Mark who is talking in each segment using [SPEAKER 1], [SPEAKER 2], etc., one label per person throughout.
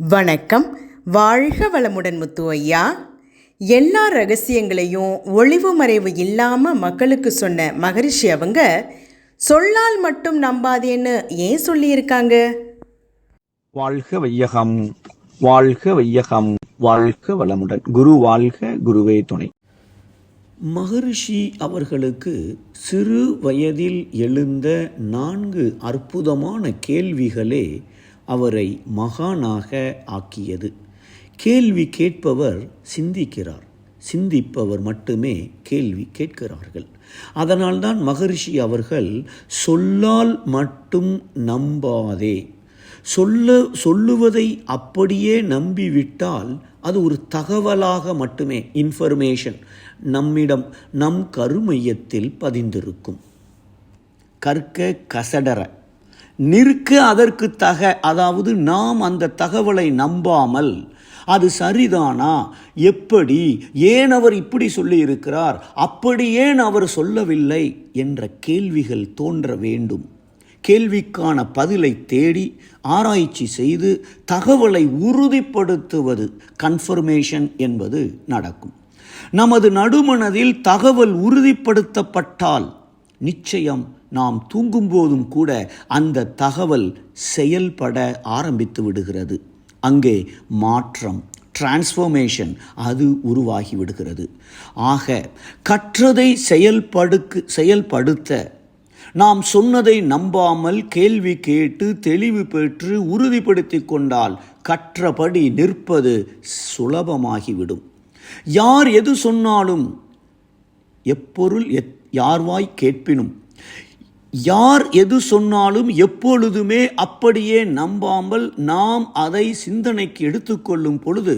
[SPEAKER 1] வணக்கம். வாழ்க வளமுடன் முத்து ஐயா எல்லா ரகசியங்களையும் ஒளிவு மறைவு இல்லாமல் மக்களுக்கு சொன்ன மகரிஷி அவங்க சொல்லால் மட்டும் நம்பாதேன்னு ஏன் சொல்லியிருக்காங்க?
[SPEAKER 2] வாழ்க வையகம் வாழ்க வையகம் வாழ்க வளமுடன். குரு வாழ்க குருவே துணை. மகரிஷி அவர்களுக்கு சிறு வயதில் எழுந்த நான்கு அற்புதமான கேள்விகளே அவரை மகானாக ஆக்கியது. கேள்வி கேட்பவர் சிந்திக்கிறார். சிந்திப்பவர் மட்டுமே கேள்வி கேட்கிறார்கள். அதனால்தான் மகரிஷி அவர்கள் சொல்லால் மட்டும் நம்பாதே. சொல்ல சொல்லுவதை அப்படியே நம்பிவிட்டால் அது ஒரு தகவலாக மட்டுமே இன்ஃபர்மேஷன் நம்மிடம் நம் கருமையத்தில் பதிந்திருக்கும். கற்க கசடர நிற்க அதற்கு தக அதாவது நாம் அந்த தகவலை நம்பாமல் அது சரிதானா? எப்படி? ஏன் அவர் இப்படி சொல்லி இருக்கிறார் அப்படி ஏன் அவர் சொல்லவில்லை? என்ற கேள்விகள் தோன்ற வேண்டும். கேள்விக்கான பதிலை தேடி ஆராய்ச்சி செய்து தகவலை உறுதிப்படுத்துவது கன்ஃபர்மேஷன் என்பது நடக்கும். நமது நடுமனதில் தகவல் உறுதிப்படுத்தப்பட்டால் நிச்சயம் நாம் தூங்கும்போதும் கூட அந்த தகவல் செயல்பட ஆரம்பித்து விடுகிறது. அங்கே மாற்றம் டிரான்ஸ்ஃபர்மேஷன் அது உருவாகி விடுகிறது. ஆக கற்றதை செயல்படுக்கு செயல்படுத்த நாம் சொன்னதை நம்பாமல் கேள்வி கேட்டு தெளிவு பெற்று உறுதிப்படுத்தி கொண்டால் கற்றபடி நிற்பது சுலபமாகிவிடும். யார் எது சொன்னாலும் எப்பொருள் எத் யார்வாய் கேட்பினும். யார் எது சொன்னாலும் எப்பொழுதுமே அப்படியே நம்பாமல் நாம் அதை சிந்தனைக்கு எடுத்துக்கொள்ளும் பொழுது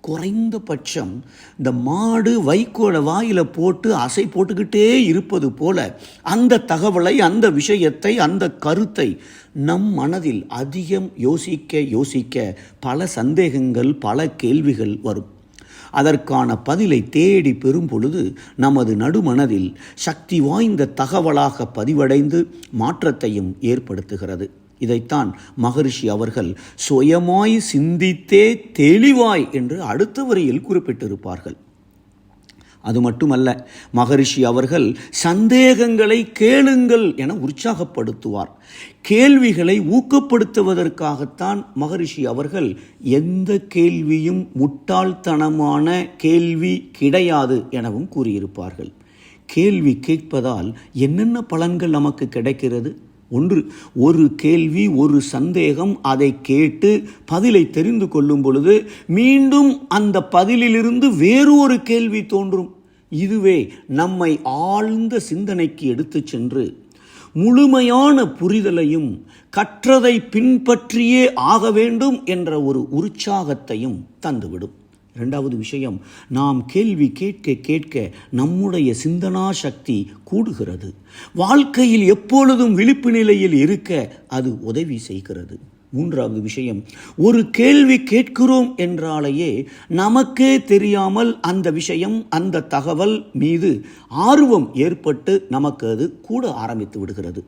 [SPEAKER 2] குறைந்தபட்சம் இந்த மாடு வைக்கோலை வாயில் போட்டு அசை போட்டுக்கிட்டே இருப்பது போல அந்த தகவலை அந்த விஷயத்தை அந்த கருத்தை நம் மனதில் அதிகம் யோசிக்க யோசிக்க பல சந்தேகங்கள் பல கேள்விகள் வரும். அதற்கான பதிலை தேடி பெறும் பொழுது நமது நடுமனதில் சக்தி வாய்ந்த தகவலாக பதிவடைந்து மாற்றத்தையும் ஏற்படுத்துகிறது. இதைத்தான் மகரிஷி அவர்கள் சுயமாய் சிந்தித்தே தெளிவாய் என்று அடுத்த வரியில் குறிப்பிட்டிருப்பார்கள். அது மட்டுமல்ல மகரிஷி அவர்கள் சந்தேகங்களை கேளுங்கள் என உற்சாகப்படுத்துவார். கேள்விகளை ஊக்கப்படுத்துவதற்காகத்தான் மகரிஷி அவர்கள் எந்த கேள்வியும் முட்டாள்தனமான கேள்வி கிடையாது எனவும் கூறியிருப்பார்கள். கேள்வி கேட்பதால் என்னென்ன பலன்கள் நமக்கு கிடைக்கிறது? ஒன்று ஒரு கேள்வி ஒரு சந்தேகம் அதை கேட்டு பதிலை தெரிந்து கொள்ளும் பொழுது மீண்டும் அந்த பதிலிலிருந்து வேறு ஒரு கேள்வி தோன்றும். இதுவே நம்மை ஆழ்ந்த சிந்தனைக்கு எடுத்து சென்று முழுமையான புரிதலையும் கற்றதை பின்பற்றியே ஆக வேண்டும் என்ற ஒரு உற்சாகத்தையும் தந்துவிடும். இரண்டாவது விஷயம் நாம் கேள்வி கேட்க கேட்க நம்முடைய சிந்தனா சக்தி கூடுகிறது. வாழ்க்கையில் எப்பொழுதும் விழிப்பு நிலையில் இருக்க அது உதவி செய்கிறது. மூன்றாவது விஷயம் ஒரு கேள்வி கேட்கிறோம் என்றாலேயே நமக்கே தெரியாமல் அந்த விஷயம் அந்த தகவல் மீது ஆர்வம் ஏற்பட்டு நமக்கு அது கூட ஆரம்பித்து விடுகிறது.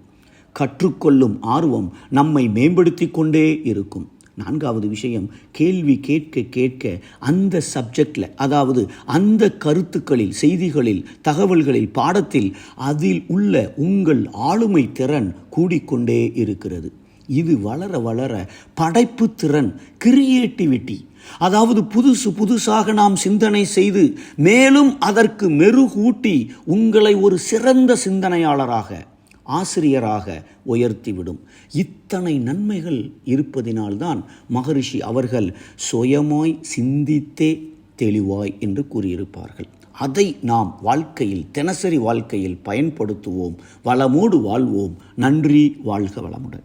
[SPEAKER 2] கற்றுக்கொள்ளும் ஆர்வம் நம்மை மேம்படுத்தி கொண்டே இருக்கும். நான்காவது விஷயம் கேள்வி கேட்க கேட்க அந்த சப்ஜெக்டில் அதாவது அந்த கருத்துக்களில் செய்திகளில் தகவல்களில் பாடத்தில் அதில் உள்ள உங்கள் ஆளுமை திறன் கூடிக்கொண்டே இருக்கிறது. இது வளர வளர படைப்பு திறன் கிரியேட்டிவிட்டி. அதாவது புதுசு புதுசாக நாம் சிந்தனை செய்து மேலும் அதற்கு மெருகூட்டி உங்களை ஒரு சிறந்த சிந்தனையாளராக ஆசிரியராக உயர்த்திவிடும். இத்தனை நன்மைகள் இருப்பதினால்தான் மகரிஷி அவர்கள் சுயமாய் சிந்தித்தே தெளிவாய் என்று கூறியிருப்பார்கள். அதை நாம் வாழ்க்கையில் தினசரி வாழ்க்கையில் பயன்படுத்துவோம் வளமோடு வாழ்வோம். நன்றி வாழ்க வளமுடன்.